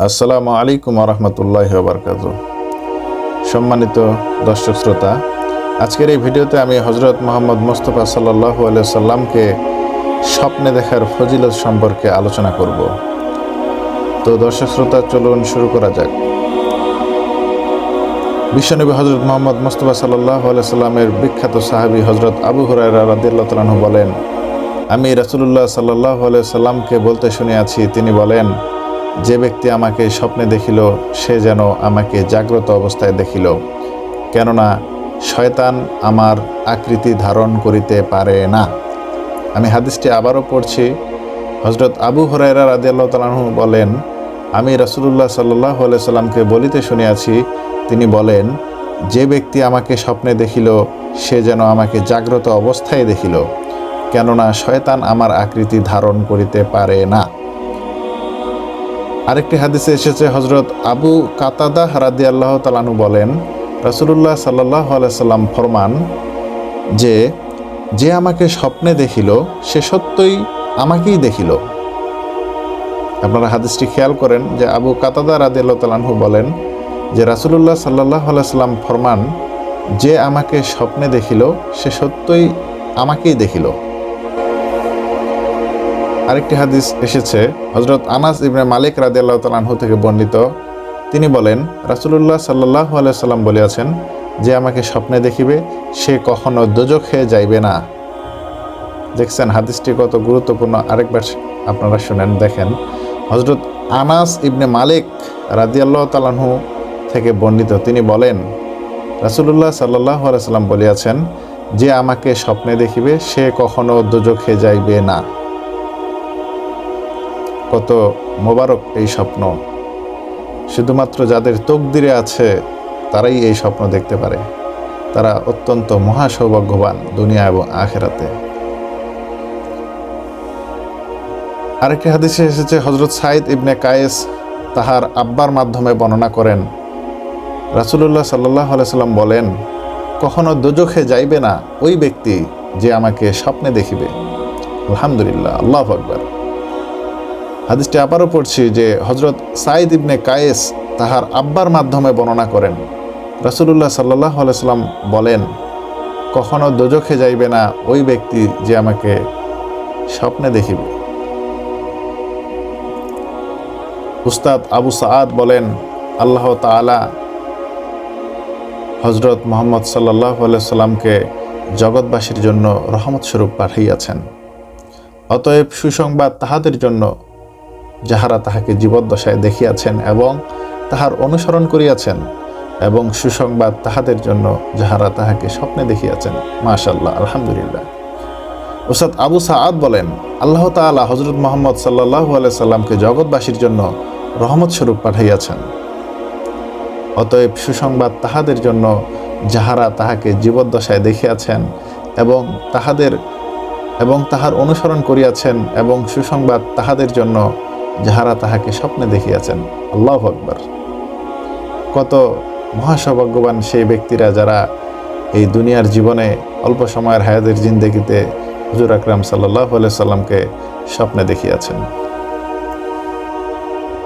আসসালামু আলাইকুম রহমতুল্লাহ বারকাত সম্মানিত দর্শক শ্রোতা, আজকের এই ভিডিওতে আমি হজরত মোহাম্মদ মোস্তফা সাল্লাহ সাল্লামকে স্বপ্নে দেখার ফজিলত সম্পর্কে আলোচনা করব। তো দর্শক শ্রোতা, চলুন শুরু করা যাক। বিশ্বনবী হজরত মোহাম্মদ মোস্তফা সাল্লাহ সাল্লামের বিখ্যাত সাহাবী হজরত আবু হরাইরা রাদিল্লাহ তালাহু বলেন, আমি রাসুলুল্লাহ সাল্লাহ সাল্লামকে বলতে শুনিয়াছি, তিনি বলেন যে ব্যক্তি আমাকে স্বপ্নে দেখিল, সে যেন আমাকে জাগ্রত অবস্থায় দেখিল। কেননা, শয়তান আমার আকৃতি ধারণ করিতে পারে না। আমি হাদিসটি আবারও পড়ছি। হজরত আবু হরাইরা রাদিয়াল্লাহ তালাহু বলেন, আমি রাসুলুল্লাহ সাল্লাহ সাল্লামকে বলিতে শুনিয়াছি, তিনি বলেন, যে ব্যক্তি আমাকে স্বপ্নে দেখিল, সে যেন আমাকে জাগ্রত অবস্থায় দেখিল। কেননা, শয়তান আমার আকৃতি ধারণ করিতে পারে না। আরেকটি হাদিসে এসেছে হজরত আবু কাতাদা হারাদি আল্লাহ তালানু বলেন রসুল্লাহ সাল্লাহ সাল্লাম ফরমান যে যে আমাকে স্বপ্নে দেখিল, সে সত্যই আমাকেই দেখিল। আপনারা হাদিসটি খেয়াল করেন যে আবু কাতাদা রাদি আল্লাহ তালানহু বলেন যে, রাসুলুল্লাহ সাল্লাহ সাল্লাম ফরমান যে আমাকে স্বপ্নে দেখিল, সে সত্যই আমাকেই দেখিল। আরেকটি হাদিস এসেছে হজরত আনাস ইবনে মালিক রাদি আল্লাহ তালাহু থেকে বর্ণিত। তিনি বলেন, রাসুলুল্লাহ সাল্লাহ সাল্লাম বলিয়াছেন, যে আমাকে স্বপ্নে দেখিবে, সে কখনো দোজখে যাইবে না। দেখছেন, হাদিসটি কত গুরুত্বপূর্ণ। আরেকবার আপনারা শুনেন, দেখেন হজরত আনাস ইবনে মালিক রাদিয়াল্লাহ তালাহু থেকে বর্ণিত। তিনি বলেন, রাসুলুল্লাহ সাল্লাহ সাল্লাম বলিয়াছেন, যে আমাকে স্বপ্নে দেখিবে, সে কখনো দোজখে যাইবে না। কত মোবারক এই স্বপ্ন। শুধুমাত্র যাদের তকদিরে আছে, তারাই এই স্বপ্ন দেখতে পারে। তারা অত্যন্ত মহা সৌভাগ্যবান দুনিয়া এবং আখেরাতে। আরেকটি হাদিসে এসেছে হজরত সাইদ ইবনে কায়েস তাহার আব্বার মাধ্যমে বর্ণনা করেন। রাসুলুল্লাহ সাল্লাহ সাল্লাম বলেন, কখনো দোজখে যাইবে না ওই ব্যক্তি যে আমাকে স্বপ্নে দেখিবে। আলহামদুলিল্লাহ, আল্লাহ আকবর। হাদিসটি আবারও পড়ছি যে হজরত সাইদ ইবনে কায়েস তাহার আব্বার মাধ্যমে বর্ণনা করেন। রাসুলুল্লাহ সাল্লাহ সাল্লাম বলেন, কখনো দোজখে যাইবে না ওই ব্যক্তি যে আমাকে স্বপ্নে দেখিবে। উস্তাদ আবু সাদ বলেন, আল্লাহ তালা হজরত মোহাম্মদ সাল্লাহ সাল্লামকে জগৎবাসীর জন্য রহমত স্বরূপ পাঠাইয়াছেন। অতএব সুসংবাদ তাহাদের জন্য যাহারা তাহাকে জীবদ্দশায় দেখিয়াছেন এবং তাহার অনুসরণ করিয়াছেন এবং সুসংবাদ তাহাদের জন্য যাহারা তাহাকে স্বপ্নে দেখিয়াছেন। মাশাল্লাহ আলহামদুলিল্লাহ। ওসাদ আবু সাদ বলেন, আল্লাহ তালা হজরত মোহাম্মদ সাল্লাহ সাল্লামকে জগৎবাসীর জন্য রহমত স্বরূপ পাঠাইয়াছেন। অতএব সুসংবাদ তাহাদের জন্য যাহারা তাহাকে জীবদ্দশায় দেখিয়াছেন এবং তাহাদের এবং তাহার অনুসরণ করিয়াছেন এবং সুসংবাদ তাহাদের জন্য যাহারা তাহাকে স্বপ্নে দেখিয়াছেন। আল্লাহ আকবর। কত মহাসৌভাগ্যবান সেই ব্যক্তিরা যারা এই দুনিয়ার জীবনে অল্প সময়ের হায়াতের জিন্দেগিতে হুজুর আকরাম সাল্লাহ সাল্লামকে স্বপ্নে দেখিয়াছেন।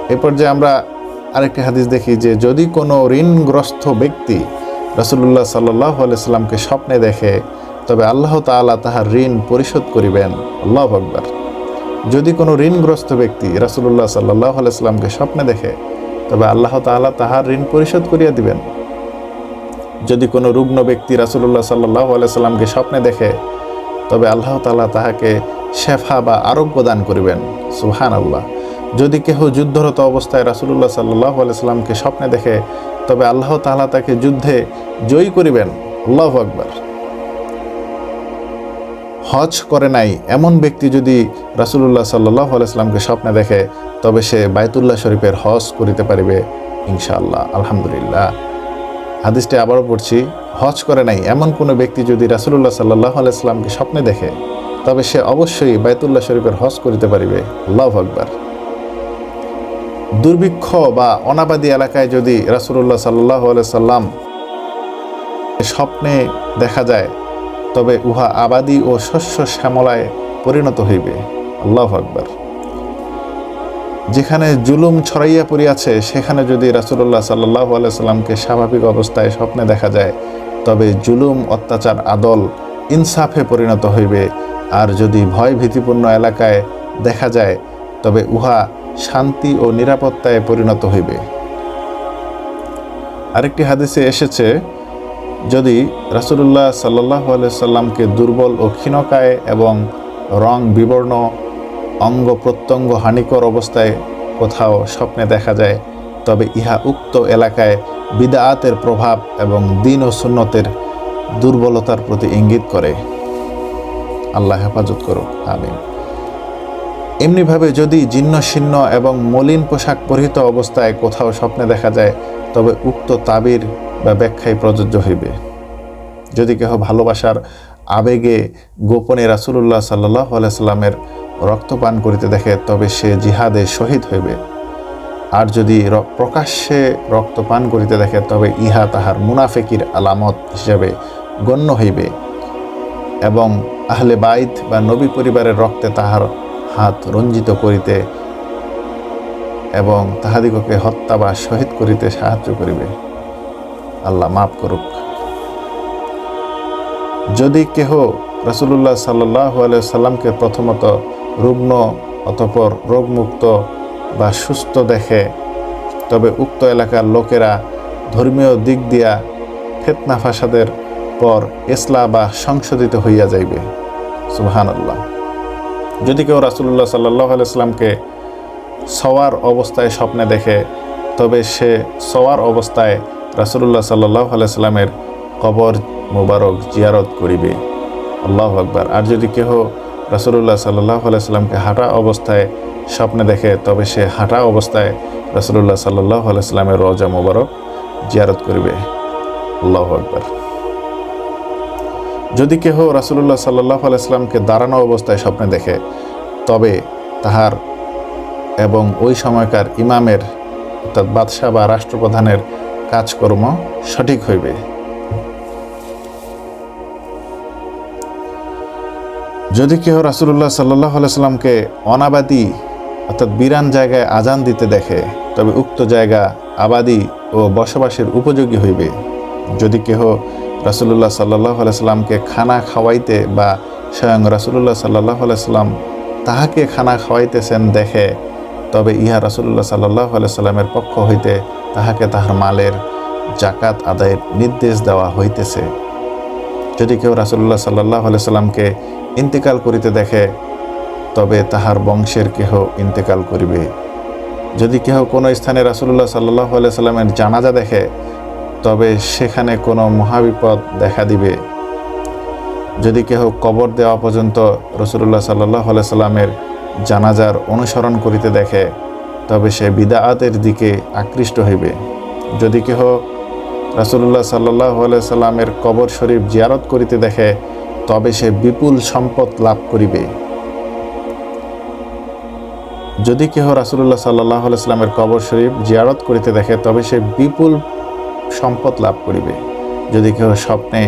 এরপর যে আমরা আরেকটি হাদিস দেখি যে, যদি কোনো ঋণগ্রস্ত ব্যক্তি রসুল্লাহ সাল্লাহ সাল্লামকে স্বপ্নে দেখে, তবে আল্লাহ তালা তাহার ঋণ পরিশোধ করিবেন। আল্লাহ আকবর। যদি কোনো ঋণগ্রস্ত ব্যক্তি রাসুল্লাহ সাল্লাহ আলাইস্লামকে স্বপ্নে দেখে, তবে আল্লাহ তালা তাহার ঋণ পরিশোধ করিয়া দিবেন। যদি কোনো রুগ্ন ব্যক্তি রাসুল্লাহ সাল্লাহ আলাইস্লামকে স্বপ্নে দেখে, তবে আল্লাহ তালা তাহাকে শেফা বা আরোগ্য দান করিবেন। সুহান আল্লাহ যদি কেহ যুদ্ধরত অবস্থায় রাসুল্লাহ সাল্লাহ আলাইস্লামকে স্বপ্নে দেখে, তবে আল্লাহ তালা তাকে যুদ্ধে জয়ী করিবেন। আল্লাহ আকবর। হজ করে নাই, এমন ব্যক্তি যদি রাসুলুল্লাহ সাল্লাহ আলাইসলামকে স্বপ্নে দেখে, তবে সে বায়তুল্লাহ শরীফের হজ করিতে পারিবে, ইনশাআল্লাহ, আলহামদুলিল্লাহ। হাদিসটি আবারও পড়ছি, হজ করে নাই, এমন কোনো ব্যক্তি যদি রাসুলুল্লাহ সাল্লাহ আলাইসলামকে স্বপ্নে দেখে, তবে সে অবশ্যই বায়তুল্লাহ শরীফের হজ করিতে পারিবে, আল্লাহ আকবর। দুর্ভিক্ষ বা অনাবাদী এলাকায় যদি রাসুলুল্লাহ সাল্লাহ সাল্লাম স্বপ্নে দেখা যায় তবে উহা আবাদি ও শস্য শ্যামলায় পরিণত হইবে। আল্লাহ আকবর। যেখানে জুলুম ছড়াইয়া পড়িয়াছে, সেখানে যদি রাসুল্লাহ সাল্লাহ আলাইসাল্লামকে স্বাভাবিক অবস্থায় স্বপ্নে দেখা যায়, তবে জুলুম, অত্যাচার, আদল ইনসাফে পরিণত হইবে। আর যদি ভয় ভীতিপূর্ণ এলাকায় দেখা যায়, তবে উহা শান্তি ও নিরাপত্তায় পরিণত হইবে। আরেকটি হাদিসে এসেছে যদি রাসুলুল্লাহ সাল্লাহ সাল্লামকে দুর্বল ও ক্ষীণকায় এবং রং বিবর্ণ, অঙ্গ প্রত্যঙ্গ হানিকর অবস্থায় কোথাও স্বপ্নে দেখা যায়, তবে ইহা উক্ত এলাকায় বিদাআতের প্রভাব এবং দিন ও সুন্নতের দুর্বলতার প্রতি ইঙ্গিত করে। আল্লাহ হেফাজত করুক, আমিন। এমনিভাবে যদি জীর্ণ শীর্ণ এবং মলিন পোশাক পরিহিত অবস্থায় কোথাও স্বপ্নে দেখা যায়, তবে উক্ত তাবির বা ব্যাখ্যায় প্রযোজ্য হইবে। যদি কেহ ভালোবাসার আবেগে গোপনে রাসুলুল্লাহ সাল্লাহ আলাইস্লামের রক্তপান করিতে দেখে, তবে সে জিহাদে শহীদ হইবে। আর যদি প্রকাশ্যে রক্তপান করিতে দেখে, তবে ইহা তাহার মুনাফেকির আলামত হিসাবে গণ্য হইবে এবং আহলে বাইত বা নবী পরিবারের রক্তে তাহার হাত রঞ্জিত করিতে এবং তাহাদিগকে হত্যা বা শহীদ করিতে সাহায্য করিবে। আল্লাহ মাফ করুক। যদি কেহ রসুল্লাহ সাল্লাহ সাল্লামকে প্রথমত রুগ্ন অতপর রোগমুক্ত বা সুস্থ দেখে, তবে উক্ত এলাকার লোকেরা ধর্মীয় দিক দিয়া ফেতনা ফাসাদের পর এসলা বা সংশোধিত হইয়া যাইবে। সুবহান আল্লাহ যদি কেউ রাসুল্লাহ সাল্লাহ আলাইসলামকে সওয়ার অবস্থায় স্বপ্নে দেখে, তবে সে সওয়ার অবস্থায় রাসুল্লাহ সাল্লাহ আলাইস্লামের কবর মুবারক জিয়ারত করিবে। আল্লাহ আকবার। আর যদি কেহ রাসুল্লাহ সাল্লাহ আলাইস্লামকে হাঁটা অবস্থায় স্বপ্নে দেখে, তবে সে হাঁটা অবস্থায় রাসুল্লাহ সাল্লাহ আলাইস্লামের রজা মুবারক জিয়ারত করিবে। আল্লাহ আকবার। যদি কেহ রাসুল্লাহ সাল্লাহ আলাইস্লামকে দাঁড়ানো অবস্থায় স্বপ্নে দেখে, তবে তাহার এবং ওই সময়কার ইমামের, অর্থাৎ বাদশাহ বা রাষ্ট্রপ্রধানের কাজকর্ম সঠিক হইবে। যদি কেহ রাসুল্লাহ সাল্লাহ আলাইস্লামকে অনাবাদী অর্থাৎ বিরান জায়গায় আজান দিতে দেখে, তবে উক্ত জায়গা আবাদি ও বসবাসের উপযোগী হইবে। যদি কেহ রাসুল্লাহ সাল্লাহ আলাইস্লামকে খানা খাওয়াইতে বা স্বয়ং রাসুল্লাহ সাল্লাহ আলাইস্লাম তাহাকে খানা খাওয়াইতেছেন দেখে, তবে ইহা রাসুল্লাহ সাল্লাহ আলাইস্লামের পক্ষ হইতে তাহাকে তাহার মালের জাকাত আদায়ের নির্দেশ দেওয়া হইতেছে। যদি কেউ রাসুল্লাহ সাল্লাহ আলাইস্লামকে ইন্তেকাল করিতে দেখে, তবে তাহার বংশের কেহ ইন্তেকাল করিবে। যদি কেহ কোনো স্থানে রাসুল্লাহ সাল্লাহ আলাইস্লামের জানাজা দেখে, তবে সেখানে কোনো মহাবিপদ দেখা দিবে। যদি কেহ কবর দেওয়া পর্যন্ত রসুল্লাহ সাল্লাহ সাল্লামের জানাজার অনুসরণ করিতে দেখে তবে সে বিদাআতের দিকে আকৃষ্ট হইবে। যদি কেহ রাসুল্লাহ সাল্লাহ সাল্লামের কবর শরীফ জিয়ারত করিতে দেখে, তবে সে বিপুল সম্পদ লাভ করিবে। যদি কেহ রাসুল্লাহ সাল্লাহ সাল্লামের কবর শরীফ জিয়ারত করিতে দেখে, তবে সে বিপুল সম্পদ লাভ করিবে। যদি কেউ স্বপ্নে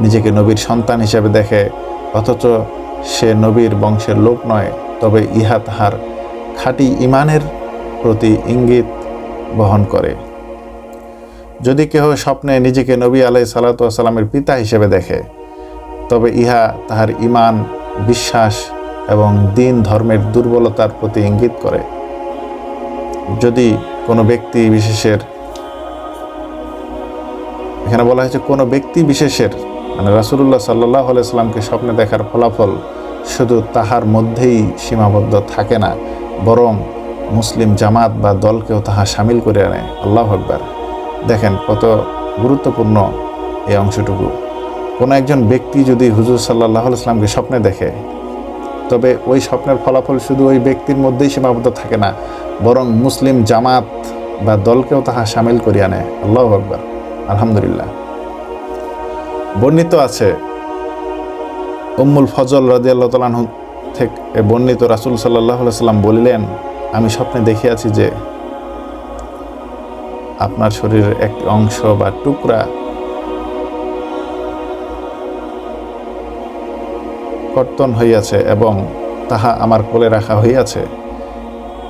নিজেকে নবীর সন্তান হিসেবে দেখে, অথচ সে নবীর বংশের লোক নয়, তবে ইহা তাহার খাঁটি ইমানের প্রতি ইঙ্গিত বহন করে। যদি কেহ স্বপ্নে নিজেকে নবী আলাই সাল্লাতামের পিতা হিসেবে দেখে, তবে ইহা তাহার ইমান বিশ্বাস এবং দিন ধর্মের দুর্বলতার প্রতি ইঙ্গিত করে। যদি কোনো ব্যক্তি বিশেষের, এখানে বলা হয়েছে কোনো ব্যক্তি বিশেষের মানে রাসুল্লাহ সাল্লাহ আলাইস্লামকে স্বপ্নে দেখার ফলাফল শুধু তাহার মধ্যেই সীমাবদ্ধ থাকে না, বরং মুসলিম জামাত বা দলকেও তাহা সামিল করে আনে। আল্লাহ আকবার। দেখেন কত গুরুত্বপূর্ণ এই অংশটুকু। কোনো একজন ব্যক্তি যদি হুজুর সাল্লাহ ইসলামকে স্বপ্নে দেখে, তবে ওই স্বপ্নের ফলাফল শুধু ওই ব্যক্তির মধ্যেই সীমাবদ্ধ থাকে না, বরং মুসলিম জামাত বা দলকেও তাহা সামিল করিয়া নেয় আল্লাহ আকবর। আলহামদুলিল্লাহ। বর্ণিত আছে, উম্মুল ফজল রাজি আল্লাহ তালাহ থেকে বর্ণিত রাসুল সাল্লাহ সাল্লাম বলিলেন আমি স্বপ্নে দেখিয়াছি যে আপনার শরীরের একটি অংশ বা টুকরা কর্তন হইয়াছে এবং তাহা আমার কোলে রাখা হইয়াছে।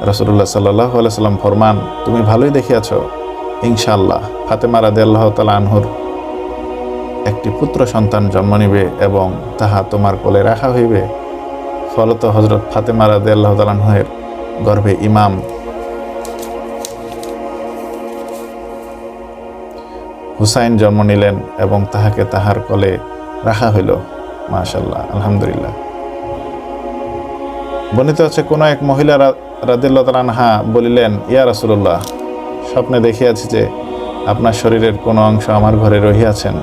রসুল্লাহ সাল্লাহ সাল্লাম ফরমান, তুমি ভালোই দেখিয়াছ। ইনশাল্লাহ ফাতেমা রাদে আল্লাহ তালা আনহুর একটি পুত্র সন্তান জন্ম নিবে এবং তাহা তোমার কোলে রাখা হইবে। ফলত হজরত ফাতেমা রাদে আল্লাহ তালাহের গর্ভে ইমাম। হুসাইন জন্ম নিলেন এবং তাহাকে তাহার কলে রাখা হইল। মাশাল্লাহ আলহামদুলিল্লাহ। বর্ণিত আছে, কোনো এক মহিলা তালানহা বলিলেন, ইয়া রাসুল্লাহ স্বপ্নে দেখিয়াছি যে আপনার শরীরের কোনো অংশ আমার ঘরে রহিয়াছেন।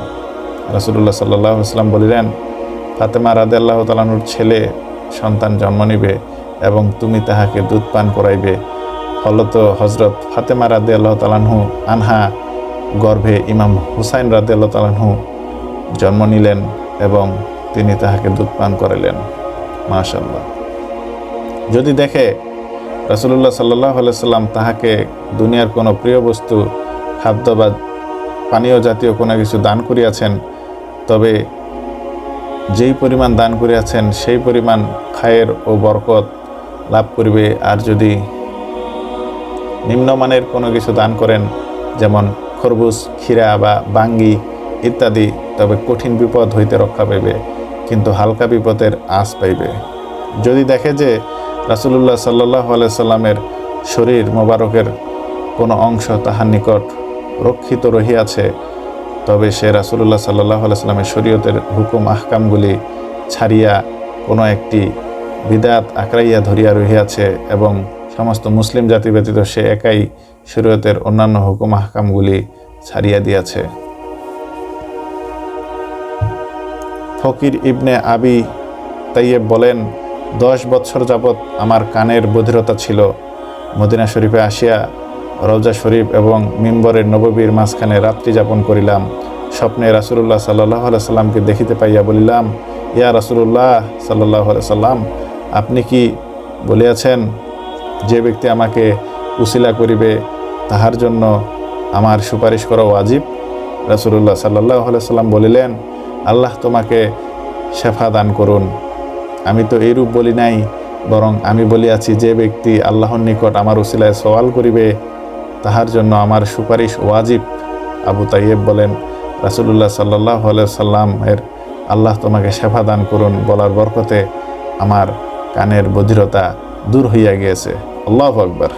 রাসুল্লাহ সাল্লাহ আসলাম বলিলেন, ফাতেমা রাদেল্লাহ তালানুর ছেলে, সন্তান জন্ম নিবে এবং তুমি তাহাকে দুধ পান করাইবে। ফলত হজরত ফাতেমা রাদে আল্লাহ তালানহু আনহা গর্ভে ইমাম হুসাইন রাদে আল্লাহ তালানহু জন্ম নিলেন এবং তিনি তাহাকে দুধ পান করাইলেন। মাশাল্লাহ যদি দেখে রাসুল্লাহ সাল্লাহ সাল্লাম তাহাকে দুনিয়ার কোনো প্রিয় বস্তু, খাদ্য বা পানীয় জাতীয় কোনো কিছু দান করিয়াছেন, তবে যেই পরিমাণ দান করিয়াছেন সেই পরিমাণ খায়ের ও বরকত লাভ করিবে। আর যদি নিম্নমানের কোনো কিছু দান করেন, যেমন খরবুজ, ক্ষীরা বা বাঙ্গি ইত্যাদি, তবে কঠিন বিপদ হইতে রক্ষা পাইবে, কিন্তু হালকা বিপদের আশ পাইবে। যদি দেখে যে রাসুলুল্লাহ সাল্লাহ সাল্লামের শরীর মোবারকের কোনো অংশ তাহার নিকট রক্ষিত রহিয়াছে, তবে সে রাসুলুল্লাহ সাল্লাহ সাল্লামের শরীয়তের হুকুম আহকামগুলি ছাড়িয়া কোনো একটি বিদাত আঁকড়াইয়া ধরিয়া রহিয়াছে এবং সমস্ত মুসলিম জাতি ব্যতীত সে একাই শরীয়তের অন্যান্য হুকুম আহকামগুলি ছাড়িয়া দিয়াছে। ফকির ইবনে আবি তাইয়েব বলেন, দশ বৎসর যাবৎ আমার কানের বধিরতা ছিল। মদিনা শরীফে আসিয়া রওজা শরীফ এবং মিম্বরের নববীর মাঝখানে রাত্রি যাপন করিলাম। স্বপ্নে রাসুল্লাহ সাল্লাহ সাল্লামকে দেখিতে পাইয়া বলিলাম, ইয়া রাসুল্লাহ সাল্লাহ সাল্লাম আপনি কি বলিয়াছেন, যে ব্যক্তি আমাকে উসিলা করিবে, তাহার জন্য আমার সুপারিশ করা ওয়াজিব? রাসুল্লাহ সাল্লাহ সাল্লাম বলিলেন, আল্লাহ তোমাকে শেফা দান করুন। আমি তো এইরূপ বলি নাই, বরং আমি বলিয়াছি, যে ব্যক্তি আল্লাহর নিকট আমার উসিলায় সওয়াল করিবে, তাহার জন্য আমার সুপারিশ ওয়াজিব। আবু তাইয়েব বলেন, রাসুলুল্লাহ সাল্লাহ সাল্লামের আল্লাহ তোমাকে সেবা দান করুন, বলার বরকতে আমার কানের বধিরতা দূর হইয়া গিয়েছে। আল্লাহ আকবর।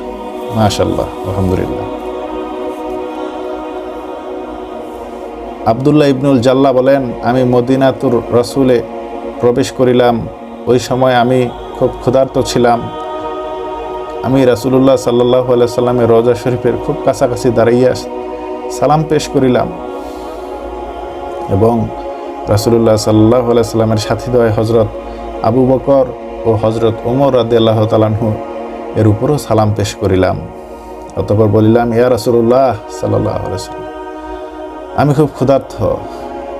মাশাল্লাহ আলহামদুলিল্লাহ। আবদুল্লাহ ইবনুল জাল্লা বলেন, আমি মদিনাতুর রসুলে প্রবেশ করিলাম। ওই সময় আমি খুব ক্ষুধার্ত ছিলাম। আমি রাসুলুল্লাহ সাল্লাহ সাল্লামের রোজা শরীফের খুব কাছাকাছি দাঁড়াইয়া সালাম পেশ করিলাম এবং রাসুলুল্লাহ সাল্লাহ সাল্লামের সাথী দয় হজরত আবু বকর ও হজরত উমর রাদিয়াল্লাহ তালাহু এর উপরও সালাম পেশ করিলাম। অতপর বলিলাম, ইয়া রাসুল্লাহ সাল্লাহ আমি খুব ক্ষুধার্থ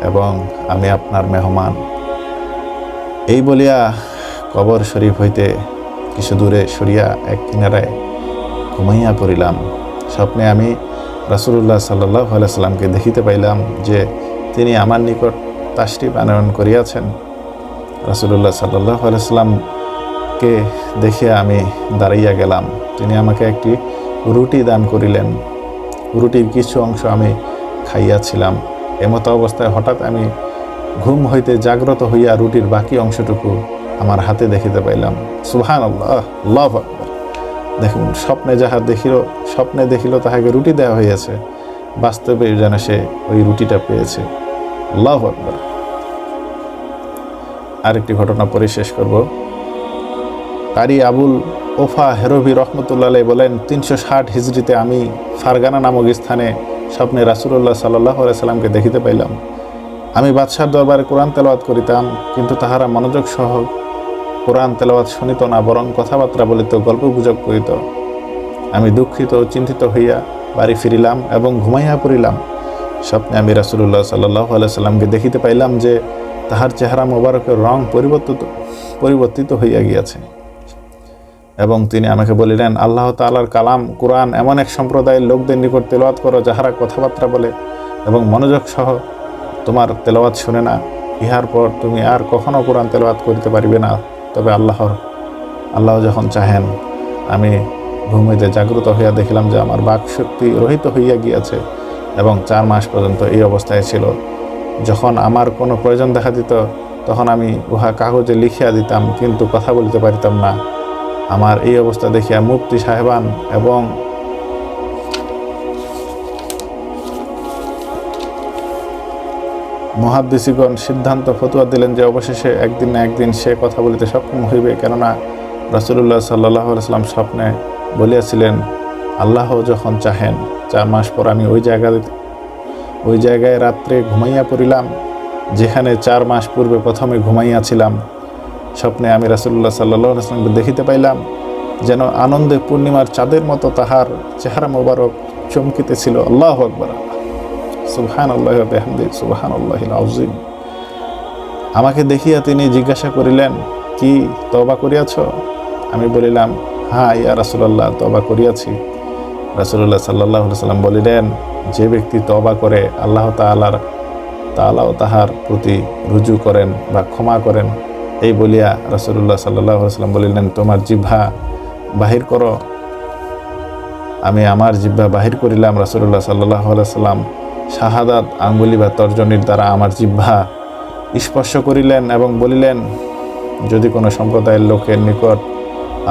এবং আমি আপনার মেহমান। এই বলিয়া কবর শরীফ হইতে কিছু দূরে সরিয়া এক কিনারায় ঘুমাইয়া পড়িলাম। স্বপ্নে আমি রাসুল্লাহ সাল্লাহ সাল্লামকে দেখিতে পাইলাম যে তিনি আমার নিকট তাশরিফ আনয়ন করিয়াছেন। রাসুল্লাহ সাল্লাহ সাল্লামকে দেখে আমি দাঁড়াইয়া গেলাম। তিনি আমাকে একটি রুটি দান করিলেন। রুটির কিছু অংশ আমি খাইয়াছিলাম। এমতো অবস্থায় হঠাৎ আমি ঘুম হইতে জাগ্রত হইয়া রুটির বাকি অংশটুকু আমার হাতে দেখিতে পাইলাম। সুহান আল্লাহ আল্লাহ আকবর। দেখুন, স্বপ্নে যাহা দেখিল, স্বপ্নে দেখিল তাহাকে রুটি দেওয়া হইয়াছে। বাস্তবে যেন সে ওই রুটিটা পেয়েছে। আল্লাহ আকবর। আরেকটি ঘটনা পরে শেষ করব। কারি আবুল ওফা হেরভি রহমতুল্লাহ বলেন, তিনশো ষাট হিজড়িতে আমি ফারগানা নামক স্থানে স্বপ্নে রাসুল্লাহ সাল্লাহ সাল্লামকে দেখিতে পাইলাম। আমি বাদশার দরবারে কোরআন তেলাওয়াত করিতাম, কিন্তু তাহারা মনোযোগ সহ কোরআন তেলাওয়াত শুনিত না, বরং কথাবার্তা বলিত গল্প গুজব করিত। আমি দুঃখিত, চিন্তিত হইয়া বাড়ি ফিরিলাম এবং ঘুমাইয়া পড়িলাম। স্বপ্নে আমি রাসুল্লাহ সাল্লাহ সাল্লামকে দেখিতে পাইলাম যে তাহার চেহারা মোবারকের রং পরিবর্তিত পরিবর্তিত হইয়া গিয়াছে। এবং তিনি আমাকে বলিলেন, আল্লাহ তালার কালাম, কোরআন এমন এক সম্প্রদায়ের লোকদের নিকট তেলাওয়াত করো, যাহারা কথাবার্তা বলে এবং মনোযোগ সহ তোমার তেলাওয়াত শুনে না। ইহার পর তুমি আর কখনও কোরআন তেলাওয়াত করিতে পারিবে না। তবে আল্লাহর আল্লাহ যখন চাহেন, আমি ভূমিতে জাগ্রত হইয়া দেখিলাম যে আমার বাক শক্তি রহিত হইয়া গিয়াছে এবং চার মাস পর্যন্ত এই অবস্থায় ছিল। যখন আমার কোনো প্রয়োজন দেখা দিত, তখন আমি উহা কাগজে লিখিয়া দিতাম, কিন্তু কথা বলতে পারিতাম না। আমার এই অবস্থা দেখিয়া মুফতি সাহেবান এবং মহাদ্দেশিগণ সিদ্ধান্ত ফতুয়া দিলেন যে অবশেষে একদিন না একদিন সে কথা বলিতে সক্ষম হইবে। কেননা রাসুলুল্লাহ সাল্লাহ সাল্লাম স্বপ্নে বলিয়াছিলেন, আল্লাহ যখন চাহেন, চার মাস পর আমি ওই জায়গা ওই জায়গায় রাত্রে ঘুমাইয়া পড়িলাম, যেখানে চার মাস পূর্বে প্রথমে ঘুমাইয়াছিলাম। স্বপ্নে আমি রাসুল্লাহ সাল্লাহ আসলামকে দেখিতে পাইলাম যেন আনন্দে পূর্ণিমার চাঁদের মতো তাহার চেহারা মোবারক চমকিতেছিল আল্লাহ আকবর। সুবহান আল্লাহ বেহামদি সুবহান আল্লাহ আজিম আমাকে দেখিয়া তিনি জিজ্ঞাসা করিলেন, কি তবা করিয়াছ? আমি বলিলাম হ্যাঁ ইয়া রাসুলাল্লাহ তবা করিয়াছি। রাসুল্লাহ সাল্লাহ সাল্লাম বলিলেন, যে ব্যক্তি তবা করে, আল্লাহ তালার তালাও তাহার প্রতি রুজু করেন বা ক্ষমা করেন এই বলিয়া রাসুল্লাহ সাল্লাহ সাল্লাম বলিলেন, তোমার জিভা বাহির করো। আমি আমার জিব্বা বাহির করিলাম রাসুল্লাহ সাল্লাহ সাল্লাম শাহাদাত, আঙ্গুলি বা তর্জনীর দ্বারা আমার জিহ্বা স্পর্শ করিলেন এবং বলিলেন, যদি কোনো সম্প্রদায়ের লোকের নিকট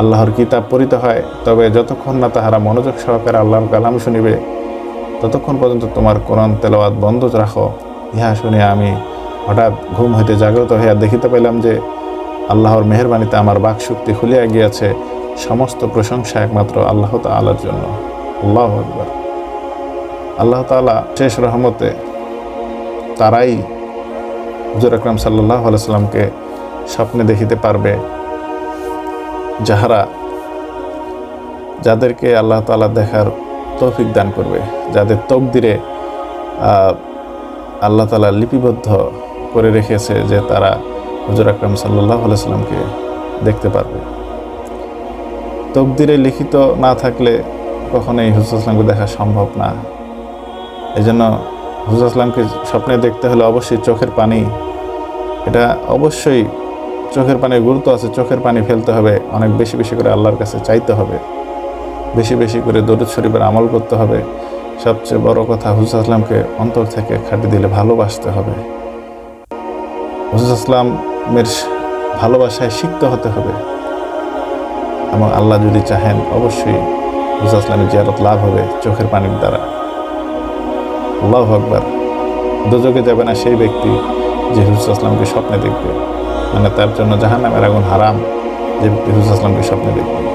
আল্লাহর কিতাব পড়িতে হয়, তবে যতক্ষণ না তাহারা মনোযোগ সহকারে আল্লাহর কালাম শুনিবে, ততক্ষণ পর্যন্ত তোমার কোরআন তেলাওয়াত বন্ধ রাখো। ইহা শুনিয়া আমি হঠাৎ ঘুম হইতে জাগ্রত হইয়া দেখিতে পাইলাম যে আল্লাহর মেহরবানিতে আমার বাক শক্তি খুলিয়া গিয়াছে, সমস্ত প্রশংসা একমাত্র আল্লাহ তালার জন্য। আল্লাহ আকবর। আল্লাহ তালা শেষ রহমতে তারাই হুজুর আকরাম সাল্লাহ আলাইসাল্লামকে স্বপ্নে দেখিতে পারবে, যাহারা যাদেরকে আল্লাহ তালা দেখার তৌফিক দান করবে, যাদের তকদিরে আল্লাহ তালা লিপিবদ্ধ করে রেখেছে যে তারা হুজুর আকরাম সাল্লাহ আলাইসাল্লামকে দেখতে পারবে। তকদিরে লিখিত না থাকলে কখনোই হুজুর আসলামকে দেখা সম্ভব না। এই জন্য হুজুর আসলামকে স্বপ্নে দেখতে হলে অবশ্যই চোখের পানি, এটা অবশ্যই চোখের পানির গুরুত্ব আছে, চোখের পানি ফেলতে হবে, অনেক বেশি বেশি করে আল্লাহর কাছে চাইতে হবে। বেশি বেশি করে দরুদ শরীফের আমল করতে হবে। সবচেয়ে বড় কথা হুজুর আসলামকে অন্তর থেকে খাটি দিলে ভালোবাসতে হবে। হুজুর আসলামের ভালোবাসায় সিক্ত হতে হবে। এবং আল্লাহ যদি চাহেন, অবশ্যই হুজা আসলামের জিয়ারত লাভ হবে চোখের পানির দ্বারা। আল্লাহ আকবর। দুজকে যাবে না সেই ব্যক্তি যে হুজুর আসলামকে স্বপ্নে দেখবে মানে তার জন্য জাহান্নামের আগুন হারাম যে ব্যক্তি হুজুর আসলামকে স্বপ্নে দেখবে।